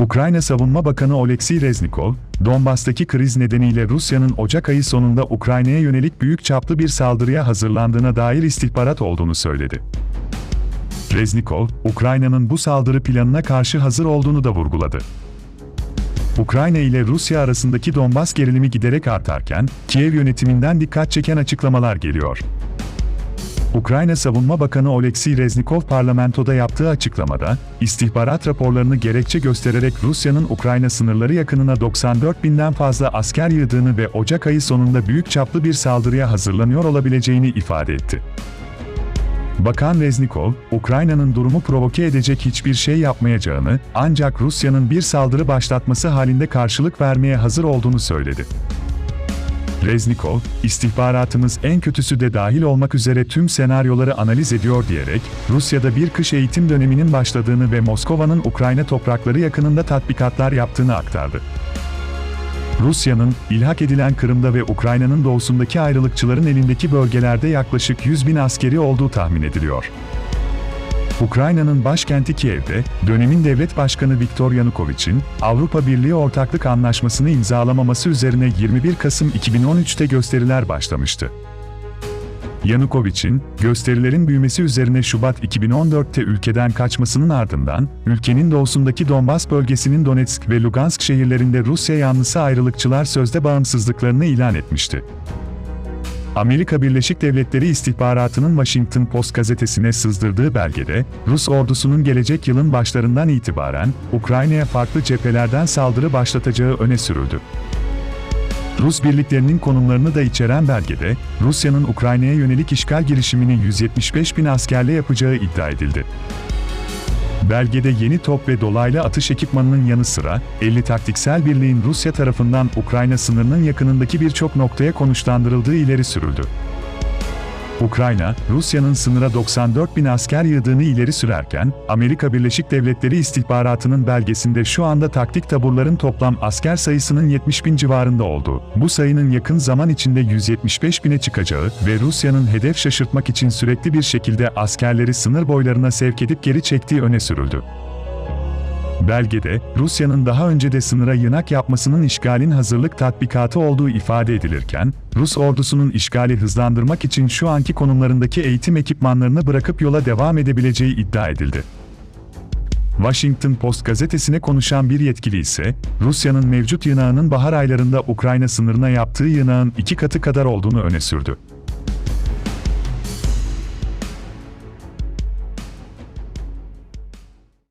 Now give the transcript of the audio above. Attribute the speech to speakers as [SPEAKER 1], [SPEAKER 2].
[SPEAKER 1] Ukrayna Savunma Bakanı Oleksiy Reznikov, Donbas'taki kriz nedeniyle Rusya'nın Ocak ayı sonunda Ukrayna'ya yönelik büyük çaplı bir saldırıya hazırlandığına dair istihbarat olduğunu söyledi. Reznikov, Ukrayna'nın bu saldırı planına karşı hazır olduğunu da vurguladı. Ukrayna ile Rusya arasındaki Donbas gerilimi giderek artarken, Kiev yönetiminden dikkat çeken açıklamalar geliyor. Ukrayna Savunma Bakanı Oleksiy Reznikov parlamentoda yaptığı açıklamada, istihbarat raporlarını gerekçe göstererek Rusya'nın Ukrayna sınırları yakınına 94 binden fazla asker yığdığını ve Ocak ayı sonunda büyük çaplı bir saldırıya hazırlanıyor olabileceğini ifade etti. Bakan Reznikov, Ukrayna'nın durumu provoke edecek hiçbir şey yapmayacağını, ancak Rusya'nın bir saldırı başlatması halinde karşılık vermeye hazır olduğunu söyledi. Reznikov, istihbaratımız en kötüsü de dahil olmak üzere tüm senaryoları analiz ediyor diyerek, Rusya'da bir kış eğitim döneminin başladığını ve Moskova'nın Ukrayna toprakları yakınında tatbikatlar yaptığını aktardı. Rusya'nın, ilhak edilen Kırım'da ve Ukrayna'nın doğusundaki ayrılıkçıların elindeki bölgelerde yaklaşık 100 bin askeri olduğu tahmin ediliyor. Ukrayna'nın başkenti Kiev'de, dönemin devlet başkanı Viktor Yanukovych,'in Avrupa Birliği Ortaklık Anlaşması'nı imzalamaması üzerine 21 Kasım 2013'te gösteriler başlamıştı. Yanukovych'in, gösterilerin büyümesi üzerine Şubat 2014'te ülkeden kaçmasının ardından, ülkenin doğusundaki Donbas bölgesinin Donetsk ve Lugansk şehirlerinde Rusya yanlısı ayrılıkçılar sözde bağımsızlıklarını ilan etmişti. Amerika Birleşik Devletleri istihbaratının Washington Post gazetesine sızdırdığı belgede, Rus ordusunun gelecek yılın başlarından itibaren Ukrayna'ya farklı cephelerden saldırı başlatacağı öne sürüldü. Rus birliklerinin konumlarını da içeren belgede, Rusya'nın Ukrayna'ya yönelik işgal girişimini 175 bin askerle yapacağı iddia edildi. Belgede yeni top ve dolaylı atış ekipmanının yanı sıra, 50 taktiksel birliğin Rusya tarafından Ukrayna sınırının yakınındaki birçok noktaya konuşlandırıldığı ileri sürüldü. Ukrayna, Rusya'nın sınıra 94 bin asker yığdığını ileri sürerken, Amerika Birleşik Devletleri istihbaratının belgesinde şu anda taktik taburların toplam asker sayısının 70 bin civarında olduğu, bu sayının yakın zaman içinde 175 bine çıkacağı ve Rusya'nın hedef şaşırtmak için sürekli bir şekilde askerleri sınır boylarına sevk edip geri çektiği öne sürüldü. Belgede, Rusya'nın daha önce de sınıra yınak yapmasının işgalin hazırlık tatbikatı olduğu ifade edilirken, Rus ordusunun işgali hızlandırmak için şu anki konumlarındaki eğitim ekipmanlarını bırakıp yola devam edebileceği iddia edildi. Washington Post gazetesine konuşan bir yetkili ise, Rusya'nın mevcut yınağının bahar aylarında Ukrayna sınırına yaptığı yınağın iki katı kadar olduğunu öne sürdü.